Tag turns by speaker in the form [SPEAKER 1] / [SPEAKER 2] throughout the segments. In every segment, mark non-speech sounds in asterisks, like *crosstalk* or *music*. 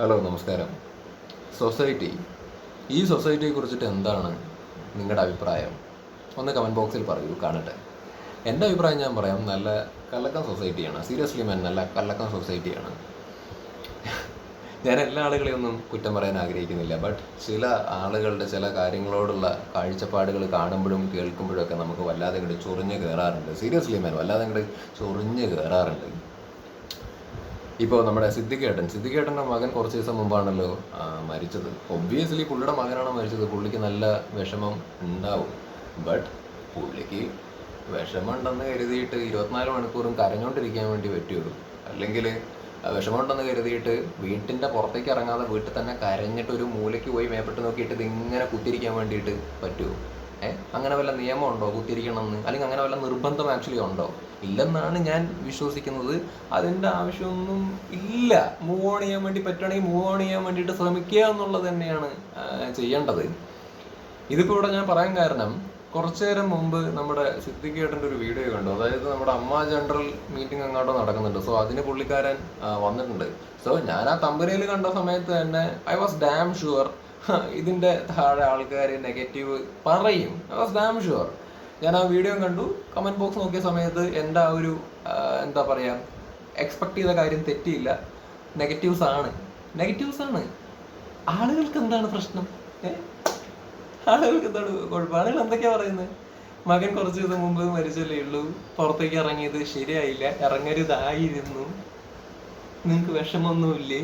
[SPEAKER 1] Hello നമസ്കാരം. Society ഈ സൊസൈറ്റിയെ കുറിച്ചിട്ട് എന്താണ് നിങ്ങളുടെ അഭിപ്രായം? ഒന്ന് കമന്റ് ബോക്സിൽ പറയൂ കാണട്ടെ. എന്റെ അഭിപ്രായം ഞാൻ പറയാം നല്ല കല്ലക്കം സൊസൈറ്റിയാണ്. സീരിയസ്ലി മാൻ നല്ല കല്ലക്കം സൊസൈറ്റിയാണ്. ഞാൻ എല്ലാ ആളുകളെയും ഒന്നും കുറ്റം പറയാൻ ആഗ്രഹിക്കുന്നില്ല ബട്ട് ചില ആളുകളുടെ ചില കാര്യങ്ങളോടുള്ള കാഴ്ചപ്പാടുകൾ കാണുമ്പോഴും കേൾക്കുമ്പോഴും ഒക്കെ നമുക്ക് വല്ലാതെ ഇങ്ങോട്ട് ചൊറിഞ്ഞ് കയറാറുണ്ട് സീരിയസ്ലി മാൻ വല്ലാതെ ഇങ്ങോട്ട് ചൊറിഞ്ഞ് കയറാറുണ്ട് ഇപ്പോൾ നമ്മുടെ സിദ്ദിഖേട്ടൻ സിദ്ദിഖേട്ടന്റെ മകൻ കുറച്ച് ദിവസം മുമ്പാണല്ലോ മരിച്ചത്. ഒബ്വിയസ്ലി പുള്ളിയുടെ മകനാണ് മരിച്ചത്. പുള്ളിക്ക് നല്ല വിഷമം ഉണ്ടാവും. ബട്ട് പുള്ളിക്ക് വിഷമമുണ്ടെന്ന് കരുതിയിട്ട് ഇരുപത്തിനാല് മണിക്കൂറും കരഞ്ഞുകൊണ്ടിരിക്കാൻ വേണ്ടി പറ്റുള്ളൂ. അല്ലെങ്കിൽ വിഷമമുണ്ടെന്ന് കരുതിയിട്ട് വീട്ടിന്റെ പുറത്തേക്ക് ഇറങ്ങാതെ വീട്ടിൽ തന്നെ കരഞ്ഞിട്ട് ഒരു മൂലയ്ക്ക് പോയി മേപ്പെട്ട് നോക്കിയിട്ട് ഇതിങ്ങനെ കുത്തിരിക്കാൻ വേണ്ടിയിട്ട് പറ്റുമോ? ഏഹ് അങ്ങനെ വല്ല നിയമം ഉണ്ടോ കുത്തിരിക്കണം എന്ന് അല്ലെങ്കിൽ അങ്ങനെ വല്ല നിർബന്ധം ആക്ച്വലി ഉണ്ടോ? ഇല്ലെന്നാണ് ഞാൻ വിശ്വസിക്കുന്നത്. അതിന്റെ ആവശ്യമൊന്നും ഇല്ല. മൂവ് ഓൺ ചെയ്യാൻ വേണ്ടി പറ്റുകയാണെങ്കിൽ മൂവ് ഓൺ ചെയ്യാൻ വേണ്ടിയിട്ട് ശ്രമിക്കുക എന്നുള്ളത് തന്നെയാണ് ചെയ്യേണ്ടത്. ഇതിപ്പോൾ ഇവിടെ ഞാൻ പറയാൻ കാരണം കുറച്ചു നേരം മുമ്പ് നമ്മുടെ സിദ്ധിക്കേട്ടന്റെ ഒരു വീഡിയോ കണ്ടു. അതായത് നമ്മുടെ അമ്മ ജനറൽ മീറ്റിംഗ് അങ്ങോട്ട് നടക്കുന്നുണ്ട്. സോ അതിന് പുള്ളിക്കാരൻ വന്നിട്ടുണ്ട്. സോ ഞാൻ ആ തമ്പനയിൽ കണ്ട സമയത്ത് തന്നെ ഐ വാസ് ഡാം ഷുവർ ഇതിന്റെ താഴെ ആൾക്കാർ നെഗറ്റീവ് പറയും. ഐ വാസ് ഡാം ഷുവർ ഞാൻ ആ വീഡിയോ കണ്ടു. കമന്റ് ബോക്സ് നോക്കിയ സമയത്ത് എന്റെ ആ ഒരു എന്താ പറയാ എക്സ്പെക്ട് ചെയ്ത കാര്യം തെറ്റിയില്ല. നെഗറ്റീവ്സ് ആണ്. നെഗറ്റീവ്സ് ആണ്. ആളുകൾക്ക് എന്താണ് പ്രശ്നം? ആളുകൾക്ക് എന്താണ് കുഴപ്പം? ആളുകൾ എന്തൊക്കെയാ പറയുന്നത് മകൻ കുറച്ച് ദിവസം മുമ്പ് മരിച്ചല്ലേ ഉള്ളൂ. പുറത്തേക്ക് ഇറങ്ങിയത് ശരിയായില്ല. ഇറങ്ങരുതായിരുന്നു. നിങ്ങൾക്ക് വിഷമമൊന്നുമില്ലേ?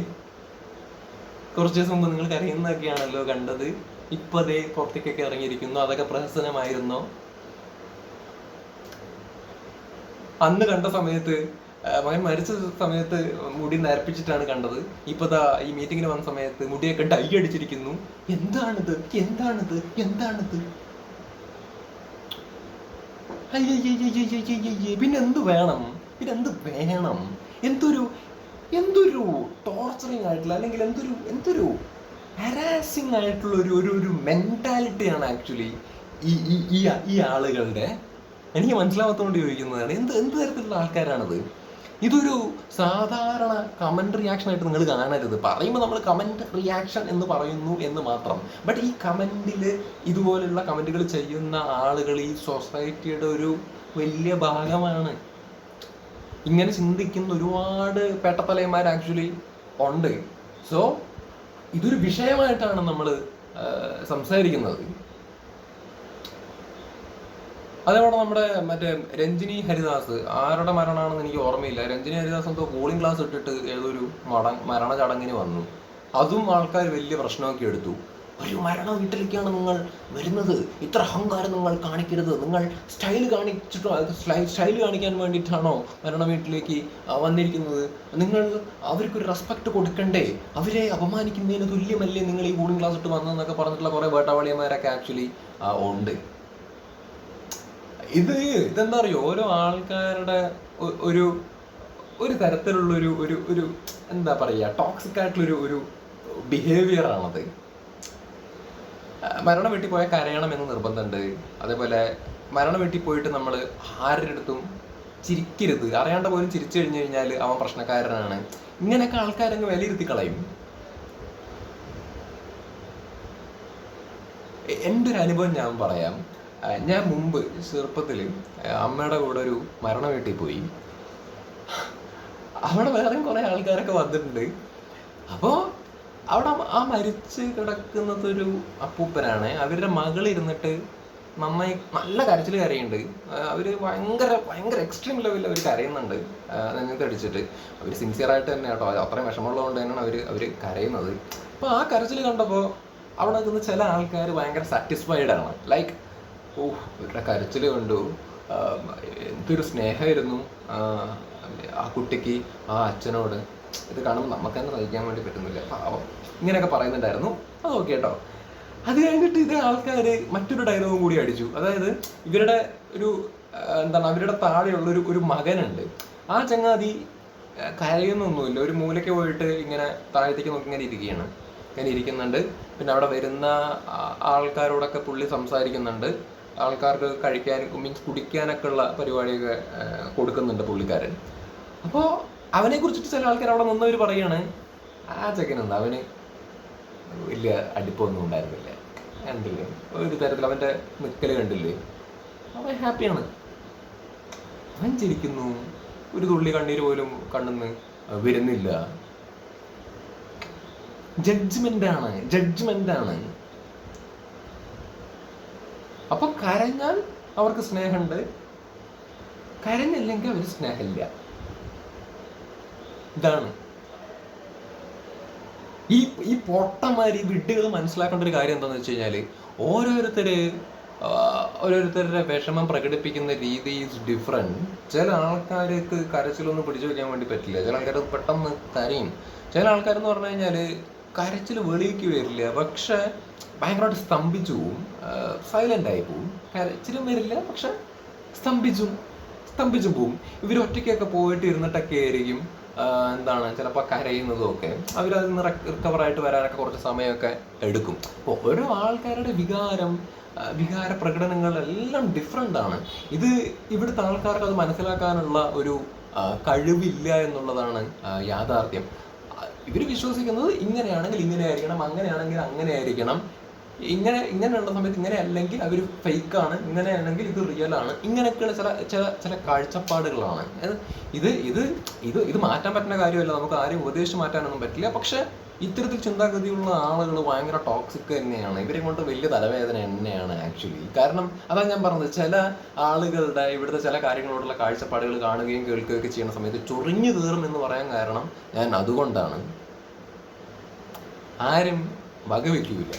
[SPEAKER 1] കുറച്ച് ദിവസം മുമ്പ് നിങ്ങൾ കരയുന്നതൊക്കെയാണല്ലോ കണ്ടത്. ഇപ്പതേ പുറത്തേക്കൊക്കെ ഇറങ്ങിയിരിക്കുന്നു. അതൊക്കെ പ്രഹസനമായിരുന്നോ? അന്ന് കണ്ട സമയത്ത് മകൻ മരിച്ച സമയത്ത് മുടി നരപ്പിച്ചിട്ടാണ് കണ്ടത്. ഇപ്പതാ ഈ മീറ്റിങ്ങിന് വന്ന സമയത്ത് മുടിയൊക്കെ ഡൈ അടിച്ചിരിക്കുന്നു. എന്താണിത്? എന്താണിത്? എന്താണിത്? പിന്നെ എന്ത് വേണം പിന്നെ എന്ത് വേണം എന്തൊരു എന്തൊരു ടോർച്ചറിങ് ആയിട്ടുള്ള അല്ലെങ്കിൽ എന്തൊരു എന്തൊരു ഹരാസിങ് ആയിട്ടുള്ള ഒരു ഒരു മെന്റാലിറ്റിയാണ് ആക്ച്വലി ഈ ഈ ഈ ആളുകളുടെ എനിക്ക് മനസ്സിലാവാത്തതുകൊണ്ട് ചോദിക്കുന്നതാണ്. എന്ത് എന്ത് തരത്തിലുള്ള ആൾക്കാരാണത്? ഇതൊരു സാധാരണ കമന്റ് റിയാക്ഷൻ ആയിട്ട് നിങ്ങൾ കാണരുത്. പറയുമ്പോൾ നമ്മൾ കമന്റ് റിയാക്ഷൻ എന്ന് പറയുന്നു എന്ന് മാത്രം. ബട്ട് ഈ കമന്റിൽ ഇതുപോലുള്ള കമന്റുകൾ ചെയ്യുന്ന ആളുകൾ ഈ സൊസൈറ്റിയുടെ ഒരു വലിയ ഭാഗമാണ്. ഇങ്ങനെ ചിന്തിക്കുന്ന ഒരുപാട് പേട്ടത്തലയന്മാർ ആക്ച്വലി ഉണ്ട്. സോ ഇതൊരു വിഷയമായിട്ടാണ് നമ്മൾ സംസാരിക്കുന്നത്. അതേപോലെ നമ്മുടെ മറ്റേ രഞ്ജിനി ഹരിദാസ് ആരുടെ മരണമാണെന്ന് എനിക്ക് ഓർമ്മയില്ല. രഞ്ജിനി ഹരിദാസ് എന്തോ കൂളിംഗ് ഗ്ലാസ് ഇട്ടിട്ട് ഏതൊരു മട മരണ ചടങ്ങിന് വന്നു. അതും ആൾക്കാർ വലിയ പ്രശ്നമൊക്കെ എടുത്തു. ഒരു മരണ വീട്ടിലേക്കാണ് നിങ്ങൾ വരുന്നത്. ഇത്ര അഹങ്കാരം നിങ്ങൾ കാണിക്കരുത്. നിങ്ങൾ സ്റ്റൈൽ കാണിച്ചിട്ടോ സ്റ്റൈൽ കാണിക്കാൻ വേണ്ടിയിട്ടാണോ മരണ വീട്ടിലേക്ക് വന്നിരിക്കുന്നത്? നിങ്ങൾ അവർക്കൊരു റെസ്പെക്ട് കൊടുക്കണ്ടേ? അവരെ അപമാനിക്കുന്നതിന് തുല്യമല്ലേ നിങ്ങൾ ഈ കൂളിംഗ് ക്ലാസ് ഇട്ട് വന്നതെന്നൊക്കെ പറഞ്ഞിട്ടുള്ള കുറേ വേട്ടാവളിയന്മാരൊക്കെ ആക്ച്വലി ഉണ്ട്. ഇത് ഇതെന്താ അറിയോ ഓരോ ആൾക്കാരുടെ ഒരു ഒരു തരത്തിലുള്ള ഒരു ഒരു ഒരു എന്താ പറയുക ടോക്സിക് ആയിട്ടുള്ള ഒരു ബിഹേവിയർ ആണത്. മരണം വീട്ടിൽ പോയാൽ കരയണം എന്ന് നിർബന്ധമുണ്ട് അതേപോലെ മരണം വീട്ടിൽ പോയിട്ട് നമ്മൾ ആരുടെ അടുത്തും ചിരിക്കരുത്. അറിയാണ്ട് പോലും ചിരിച്ചു കഴിഞ്ഞു കഴിഞ്ഞാൽ അവൻ പ്രശ്നക്കാരനാണ്. ഇങ്ങനെയൊക്കെ ആൾക്കാരങ്ങ് വിലയിരുത്തി കളയും എന്റെ ഒരു അനുഭവം ഞാൻ പറയാം. ഞാൻ മുമ്പ് ചെറുപ്പത്തിൽ അമ്മയുടെ കൂടെ ഒരു മരണ വീട്ടിൽ പോയി. അവിടെ വേറെ കുറെ ആൾക്കാരൊക്കെ വന്നിട്ടുണ്ട്. അപ്പോൾ അവിടെ ആ മരിച്ച് കിടക്കുന്നത് ഒരു അപ്പൂപ്പനാണ്. അവരുടെ മകൾ ഇരുന്നിട്ട് നന്നായി നല്ല കരച്ചിൽ കരയുണ്ട് അവർ ഭയങ്കര ഭയങ്കര എക്സ്ട്രീം ലെവലിൽ അവർ കരയുന്നുണ്ട്. നെഞ്ഞത്ത് അടിച്ചിട്ട്. അവർ സിൻസിയർ ആയിട്ട് തന്നെ കേട്ടോ. അത്രയും വിഷമമുള്ളതുകൊണ്ട് തന്നെയാണ് അവർ അവർ കരയുന്നത്. അപ്പോൾ ആ കരച്ചിൽ കണ്ടപ്പോൾ അവിടെ നിൽക്കുന്ന ചില ആൾക്കാർ ഭയങ്കര സാറ്റിസ്ഫൈഡ് ആണ്. ലൈക്ക് ഓ ഇവരുടെ കരച്ചിൽ കണ്ടു എന്തൊരു സ്നേഹമായിരുന്നു ആ, കുട്ടിക്ക് ആ അച്ഛനോട്. ഇത് കാണുമ്പോൾ നമുക്ക് തന്നെ സഹിക്കാൻ വേണ്ടി പറ്റുന്നില്ല. പാവം. ഇങ്ങനെയൊക്കെ പറയുന്നുണ്ടായിരുന്നു. അത് ഓക്കെ കേട്ടോ അത് കഴിഞ്ഞിട്ട് ഇതേ ആൾക്കാർ മറ്റൊരു ഡയലോഗും കൂടി അടിച്ചു. അതായത് ഇവരുടെ ഒരു എന്താണ് അവരുടെ താഴെയുള്ള ഒരു ഒരു മകനുണ്ട്. ആ ചങ്ങാതി കരയുന്നൊന്നുമില്ല. ഒരു മൂലയ്ക്ക് പോയിട്ട് ഇങ്ങനെ താഴത്തേക്ക് നോക്കി ഇങ്ങനെ ഇരിക്കുകയാണ്. ഇങ്ങനെ ഇരിക്കുന്നുണ്ട്. പിന്നെ അവിടെ വരുന്ന ആൾക്കാരോടൊക്കെ പുള്ളി സംസാരിക്കുന്നുണ്ട്. ആൾക്കാർക്ക് കഴിക്കാൻ മീൻസ് കുടിക്കാനൊക്കെ ഉള്ള പരിപാടിയൊക്കെ കൊടുക്കുന്നുണ്ട് പുള്ളിക്കാരൻ. അപ്പോൾ അവനെ കുറിച്ചിട്ട് ചില ആൾക്കാർ അവിടെ നിന്നവർ പറയാണ് ആ ചെക്കനുണ്ട് അവന് വലിയ അടുപ്പമൊന്നും ഉണ്ടായിരുന്നില്ല. കണ്ടില്ലേ? ഒരു തരത്തിൽ അവന്റെ നിൽക്കൽ കണ്ടില്ലേ? അവൻ ഹാപ്പിയാണ്. അവൻ ചിരിക്കുന്നു. ഒരു തുള്ളി കണ്ണീര് പോലും കണ്ണെന്ന് വരുന്നില്ല. ജഡ്ജ്മെന്റ് ആണ് ജഡ്ജ്മെന്റ് ആണ്. അപ്പൊ കരഞ്ഞാൽ അവർക്ക് സ്നേഹമുണ്ട്. കരഞ്ഞില്ലെങ്കിൽ അവർ സ്നേഹമില്ല. ഇതാണ്. ഈ ഈ പൊട്ടമാരി വിഡ്ഢികൾ മനസ്സിലാക്കേണ്ട ഒരു കാര്യം എന്താണെന്ന് വെച്ച് കഴിഞ്ഞാൽ ഓരോരുത്തര് ഓരോരുത്തരുടെ വിഷമം പ്രകടിപ്പിക്കുന്ന രീതി ഈസ് ഡിഫറെന്റ് ചില ആൾക്കാർക്ക് കരച്ചിലൊന്നും പിടിച്ചു വെക്കാൻ വേണ്ടി പറ്റില്ല. ചില ആൾക്കാർ പെട്ടെന്ന് കരയും ചില ആൾക്കാരെന്ന് പറഞ്ഞു കഴിഞ്ഞാൽ കരച്ചിൽ വെളിയിലേക്ക് വരില്ല. പക്ഷെ ഭയങ്കരമായിട്ട് സ്തംഭിച്ചു പോവും. സൈലന്റ് ആയി പോവും. കരച്ചിലും വരില്ല പക്ഷെ സ്തംഭിച്ചും സ്തംഭിച്ചു പോവും. ഇവർ ഒറ്റയ്ക്കൊക്കെ പോയിട്ട് ഇരുന്നിട്ടൊക്കെ ആയിരിക്കും എന്താണ് ചിലപ്പോൾ കരയുന്നതും ഒക്കെ അവരതിൽ നിന്ന് റിക്കവറായിട്ട് വരാനൊക്കെ കുറച്ച് സമയമൊക്കെ എടുക്കും. അപ്പോൾ ഓരോ ആൾക്കാരുടെ വികാരം വികാര പ്രകടനങ്ങൾ എല്ലാം ഡിഫറെന്റ് ആണ്. ഇത് ഇവിടുത്തെ ആൾക്കാർക്ക് അത് മനസ്സിലാക്കാനുള്ള ഒരു കഴിവില്ല എന്നുള്ളതാണ് യാഥാർത്ഥ്യം. ഇവർ വിശ്വസിക്കുന്നത് ഇങ്ങനെയാണെങ്കിൽ ഇങ്ങനെ ആയിരിക്കണം അങ്ങനെയാണെങ്കിൽ അങ്ങനെ ആയിരിക്കണം ഇങ്ങനെ ഇങ്ങനെയുള്ള സമയത്ത് ഇങ്ങനെ അല്ലെങ്കിൽ അവർ ഫേക്ക് ആണ് ഇങ്ങനെയാണെങ്കിൽ ഇത് റിയൽ ആണ്. ഇങ്ങനെയൊക്കെയുള്ള ചില ചില ചില കാഴ്ചപ്പാടുകളാണ്. ഇത് ഇത് ഇത് ഇത് മാറ്റാൻ പറ്റുന്ന കാര്യമല്ല. നമുക്ക് ആരെയും ഉപദേശിച്ച് മാറ്റാനൊന്നും പറ്റില്ല. പക്ഷെ ഇത്തരത്തിൽ ചിന്താഗതിയുള്ള ആളുകൾ ഭയങ്കര ടോക്സിക് തന്നെയാണ്. ഇവരെ കൊണ്ട് വലിയ തലവേദന തന്നെയാണ് ആക്ച്വലി കാരണം അതാണ് ഞാൻ പറഞ്ഞത് ചില ആളുകളുടെ ഇവിടുത്തെ ചില കാര്യങ്ങളോടുള്ള കാഴ്ചപ്പാടുകൾ കാണുകയും കേൾക്കുകയൊക്കെ ചെയ്യുന്ന സമയത്ത് ചൊറിഞ്ഞു കീറും എന്ന് പറയാൻ കാരണം ഞാൻ അതുകൊണ്ടാണ്. ആരും വകവെക്കൂല.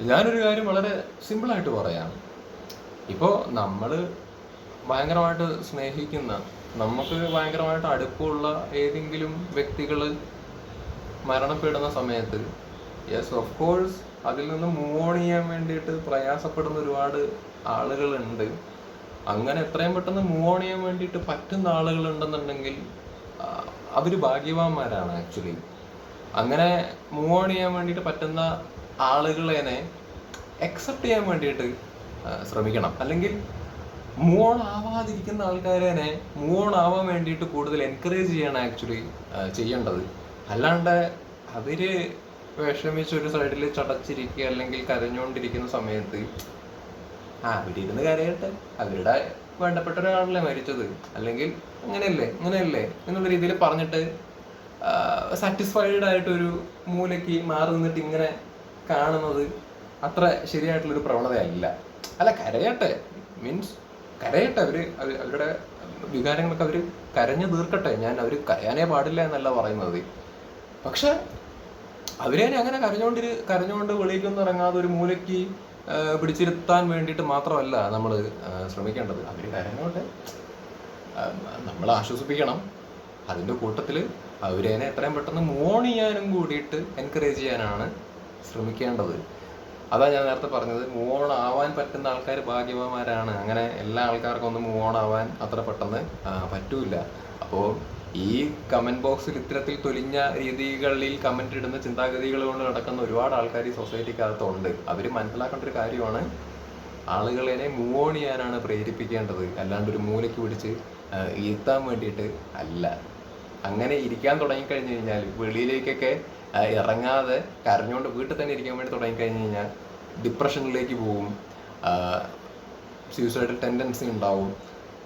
[SPEAKER 1] ഞാനൊരു കാര്യം വളരെ സിമ്പിളായിട്ട് പറയാം. ഇപ്പോൾ നമ്മൾ ഭയങ്കരമായിട്ട് സ്നേഹിക്കുന്ന നമുക്ക് ഭയങ്കരമായിട്ട് അടുപ്പമുള്ള ഏതെങ്കിലും വ്യക്തികൾ മരണപ്പെടുന്ന സമയത്ത് യെസ് ഓഫ് കോഴ്സ് അതിൽ നിന്ന് മൂവ് ഓൺ ചെയ്യാൻ വേണ്ടിയിട്ട് പ്രയാസപ്പെടുന്ന ഒരുപാട് ആളുകളുണ്ട്. അങ്ങനെ എത്രയും പെട്ടെന്ന് മൂവ് ഓൺ ചെയ്യാൻ വേണ്ടിയിട്ട് പറ്റുന്ന ആളുകളുണ്ടെന്നുണ്ടെങ്കിൽ അവർ ഭാഗ്യവാന്മാരാണ് ആക്ച്വലി അങ്ങനെ മൂവ് ഓൺ ചെയ്യാൻ വേണ്ടിയിട്ട് പറ്റുന്ന ആളുകളെ അക്സെപ്റ്റ് ചെയ്യാൻ വേണ്ടിയിട്ട് ശ്രമിക്കണം. അല്ലെങ്കിൽ മൂവ് ഓൺ ആവാതിരിക്കുന്ന ആൾക്കാരെ മൂവ് ഓൺ ആവാൻ വേണ്ടിയിട്ട് കൂടുതൽ എൻകറേജ് ചെയ്യണം ആക്ച്വലി ചെയ്യേണ്ടത്. അല്ലാണ്ട് അവർ വിഷമിച്ച് ഒരു സൈഡിൽ ചടച്ചിരിക്കുക അല്ലെങ്കിൽ കരഞ്ഞുകൊണ്ടിരിക്കുന്ന സമയത്ത് ആ അവരിരുന്ന് കരയട്ടെ. അവരുടെ വേണ്ടപ്പെട്ട ഒരാളല്ലേ മരിച്ചത്. അല്ലെങ്കിൽ അങ്ങനെയല്ലേ അങ്ങനെയല്ലേ എന്നുള്ള രീതിയിൽ പറഞ്ഞിട്ട് സാറ്റിസ്ഫൈഡ് ആയിട്ട് ഒരു മൂലയ്ക്ക് മാറി നിന്നിട്ട് ഇങ്ങനെ കാണുന്നത് അത്ര ശരിയായിട്ടുള്ളൊരു പ്രവണതയല്ല അല്ല കരയട്ടെ. മീൻസ് കരയട്ടെ. അവർ അവർ അവരുടെ വികാരങ്ങളൊക്കെ അവർ കരഞ്ഞു തീർക്കട്ടെ. ഞാൻ അവർ കരയാനേ പാടില്ല എന്നല്ല പറയുന്നത്. പക്ഷെ അവരെ അങ്ങനെ കരഞ്ഞോണ്ടിരി കരഞ്ഞുകൊണ്ട് വെളിയിലൊന്നും ഇറങ്ങാതെ ഒരു മൂലയ്ക്ക് പിടിച്ചിരുത്താൻ വേണ്ടിയിട്ട് മാത്രമല്ല നമ്മൾ ശ്രമിക്കേണ്ടത്. അവർ കരഞ്ഞോട്ടെ നമ്മൾ ആശ്വസിപ്പിക്കണം. അതിന്റെ കൂട്ടത്തിൽ അവരേനെ എത്രയും പെട്ടെന്ന് മോൺ ചെയ്യാനും കൂടിയിട്ട് എൻകറേജ് ചെയ്യാനാണ് ശ്രമിക്കേണ്ടത്. അതാ ഞാൻ നേരത്തെ പറഞ്ഞത് മൂവ് ആവാൻ പറ്റുന്ന ആൾക്കാർ ഭാഗ്യവാന്മാരാണ്. അങ്ങനെ എല്ലാ ആൾക്കാർക്കും ഒന്നും മൂവ് ആവാൻ അത്ര പെട്ടെന്ന് പറ്റൂല അപ്പോൾ ഈ കമന്റ് ബോക്സിൽ ഇത്തരത്തിൽ തൊലിഞ്ഞ രീതികളിൽ കമന്റ് ഇടുന്ന ചിന്താഗതികൾ കൊണ്ട് നടക്കുന്ന ഒരുപാട് ആൾക്കാർ ഈ സൊസൈറ്റിക്കകത്തുണ്ട് അവർ മനസ്സിലാക്കേണ്ട ഒരു കാര്യമാണ് ആളുകളെ മൂവ് ഓൺ ചെയ്യാനാണ് പ്രേരിപ്പിക്കേണ്ടത്. അല്ലാണ്ട് ഒരു മൂലയ്ക്ക് പിടിച്ച് ഇരുത്താൻ വേണ്ടിയിട്ട് അല്ല. അങ്ങനെ ഇരിക്കാൻ തുടങ്ങിക്കഴിഞ്ഞു കഴിഞ്ഞാൽ വെളിയിലേക്കൊക്കെ ഇറങ്ങാതെ കരഞ്ഞുകൊണ്ട് വീട്ടിൽ തന്നെ ഇരിക്കാൻ വേണ്ടി തുടങ്ങിക്കഴിഞ്ഞു കഴിഞ്ഞാൽ ഡിപ്രഷനിലേക്ക് പോവും സൂയിസൈഡൽ ടെൻഡൻസി ഉണ്ടാവും.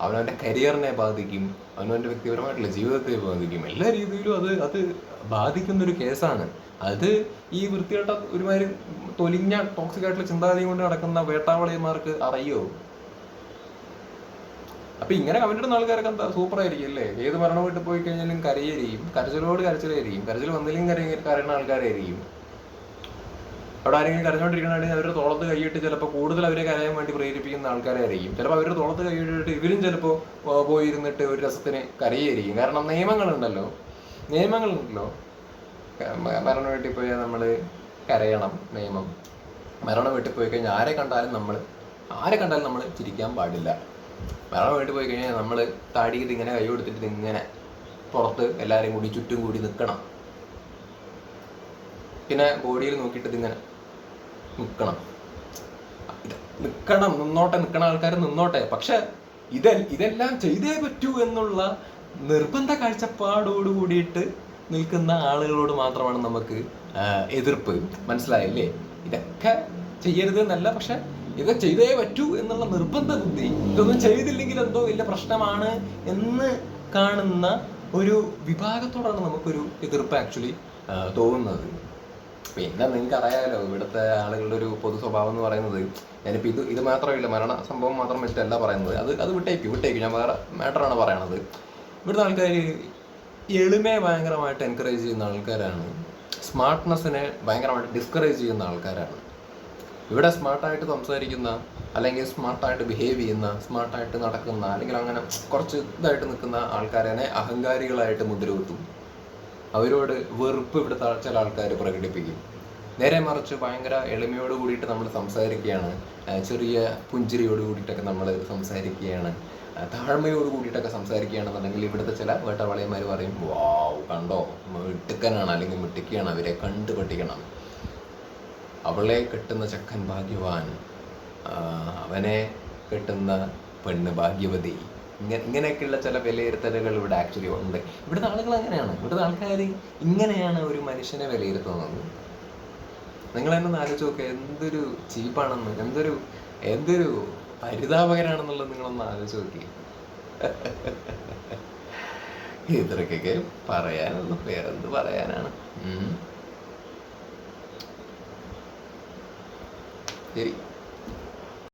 [SPEAKER 1] അവനവന്റെ കരിയറിനെ ബാധിക്കും അവനവന്റെ വ്യക്തിപരമായിട്ടുള്ള ജീവിതത്തെ ബാധിക്കും. എല്ലാ രീതിയിലും അത് അത് ബാധിക്കുന്നൊരു കേസാണ്. അത് ഈ വൃത്തികെട്ട ഒരുമാതിരി തൊലിഞ്ഞ ടോക്സിക് ആയിട്ടുള്ള ചിന്താഗതി കൊണ്ട് നടക്കുന്ന വേട്ടാവളിയന്മാർക്ക് അറിയോ? അപ്പൊ ഇങ്ങനെ ഇടുന്ന ആൾക്കാരൊക്കെ എന്താ സൂപ്പർ ആയിരിക്കും അല്ലേ? ഏത് മരണം വീട്ടിൽ പോയി കഴിഞ്ഞാലും കരയായിരിക്കും കരച്ചിലോട് കരച്ചിലായിരിക്കും. കരച്ചിൽ വന്നില്ലെങ്കിൽ കരയ കരയുന്ന ആൾക്കാരായിരിക്കും. അവിടെ ആരെങ്കിലും കരഞ്ഞുകൊണ്ടിരിക്കണമെങ്കിൽ അവരുടെ തോളത്ത് കൈയിട്ട് ചിലപ്പോൾ കൂടുതൽ അവരെ കരയാൻ വേണ്ടി പ്രേരിപ്പിക്കുന്ന ആൾക്കാരായിരിക്കും. ചിലപ്പോൾ അവരുടെ തോളത്ത് കൈയിട്ട് ഇവരും ചിലപ്പോൾ പോയിരുന്നിട്ട് ഒരു രസത്തിന് കരയായിരിക്കും. കാരണം നിയമങ്ങളുണ്ടല്ലോ. നിയമങ്ങളുണ്ടല്ലോ. മരണം വീട്ടിൽ പോയാൽ നമ്മൾ കരയണം നിയമം. മരണം വീട്ടിൽ പോയി കഴിഞ്ഞാൽ ആരെ കണ്ടാലും നമ്മൾ ആരെ കണ്ടാലും നമ്മൾ ചിരിക്കാൻ പാടില്ല. മരണം വീട്ടിൽ പോയി കഴിഞ്ഞാൽ നമ്മൾ താടിയിട്ട് ഇങ്ങനെ കൈ കൊടുത്തിട്ട് ഇങ്ങനെ പുറത്ത് എല്ലാവരെയും കൂടി ചുറ്റും കൂടി നിൽക്കണം പിന്നെ ബോഡിയിൽ നോക്കിയിട്ട് ഇതിങ്ങനെ നിൽക്കണം നിൽക്കണം നിന്നോട്ടെ നിൽക്കണ ആൾക്കാർ നിന്നോട്ടെ. പക്ഷെ ഇതെ ഇതെല്ലാം ചെയ്തേ പറ്റൂ എന്നുള്ള നിർബന്ധ കാഴ്ചപ്പാടോട് കൂടിയിട്ട് നിൽക്കുന്ന ആളുകളോട് മാത്രമാണ് നമുക്ക് എതിർപ്പ്. മനസ്സിലായല്ലേ? ഇതൊക്കെ ചെയ്യരുത് എന്നല്ല പക്ഷെ ഇതൊക്കെ ചെയ്തേ പറ്റൂ എന്നുള്ള നിർബന്ധ ബുദ്ധി. ഇതൊന്നും ചെയ്തില്ലെങ്കിൽ എന്തോ വലിയ പ്രശ്നമാണ് എന്ന് കാണുന്ന ഒരു വിഭാഗത്തോടാണ് നമുക്കൊരു എതിർപ്പ് ആക്ച്വലി തോന്നുന്നത്. പിന്നെ നിങ്ങൾക്ക് അറിയാമല്ലോ ഇവിടുത്തെ ആളുകളുടെ ഒരു പൊതു സ്വഭാവം എന്ന് പറയുന്നത് ഞാനിപ്പോൾ ഇത് ഇത് മാത്രമല്ല മരണ സംഭവം മാത്രം വെച്ചിട്ടല്ല പറയുന്നത്. അത് അത് വിട്ടേക്ക് വിട്ടേക്ക്. ഞാൻ വേറെ മാറ്ററാണ് പറയണത്. ഇവിടുത്തെ ആൾക്കാർ എളിമയെ ഭയങ്കരമായിട്ട് എൻകറേജ് ചെയ്യുന്ന ആൾക്കാരാണ്. സ്മാർട്ട്നെസ്സിനെ ഭയങ്കരമായിട്ട് ഡിസ്കറേജ് ചെയ്യുന്ന ആൾക്കാരാണ്. ഇവിടെ സ്മാർട്ടായിട്ട് സംസാരിക്കുന്ന അല്ലെങ്കിൽ സ്മാർട്ടായിട്ട് ബിഹേവ് ചെയ്യുന്ന സ്മാർട്ടായിട്ട് നടക്കുന്ന അല്ലെങ്കിൽ അങ്ങനെ കുറച്ച് ഇതായിട്ട് നിൽക്കുന്ന ആൾക്കാരെ അഹങ്കാരികളായിട്ട് മുദ്രകുത്തും. അവരോട് വെറുപ്പ് ഇവിടുത്തെ ചില ആൾക്കാർ പ്രകടിപ്പിക്കും. നേരെ മറിച്ച് ഭയങ്കര എളിമയോട് കൂടിയിട്ട് നമ്മൾ സംസാരിക്കുകയാണ്. ചെറിയ പുഞ്ചിരിയോട് കൂടിയിട്ടൊക്കെ നമ്മൾ സംസാരിക്കുകയാണ്. താഴ്മയോട് കൂടിയിട്ടൊക്കെ സംസാരിക്കുകയാണെന്നുണ്ടെങ്കിൽ ഇവിടുത്തെ ചില വേട്ടവാളിയന്മാർ പറയും വാ കണ്ടോ? മിട്ടുക്കനാണ് അല്ലെങ്കിൽ മിട്ടിക്കുകയാണ് അവരെ കണ്ടു പഠിക്കണം അവളെ കെട്ടുന്ന ചക്കൻ ഭാഗ്യവാൻ അവനെ കെട്ടുന്ന പെണ്ണ് ഭാഗ്യവതി. ഇങ്ങനെ ഇങ്ങനെയൊക്കെയുള്ള ചില വിലയിരുത്തലുകൾ ഇവിടെ ആക്ച്വലി ഉണ്ട്. ഇവിടുത്തെ ആളുകൾ അങ്ങനെയാണ്. ഇവിടുത്തെ ആൾക്കാർ ഇങ്ങനെയാണ് ഒരു മനുഷ്യനെ വിലയിരുത്തുന്നത്. നിങ്ങൾ തന്നെ ആലോചിച്ച് നോക്കുക എന്തൊരു ചീപ്പാണെന്ന് എന്തൊരു എന്തൊരു പരിതാപകരാണെന്നുള്ളത് നിങ്ങളൊന്ന് ആലോചിച്ച് നോക്കി. *laughs* ഇത്രക്കൊക്കെ പറയാനുള്ളൂ. വേറെന്ത് പറയാനാണ്. ശരി.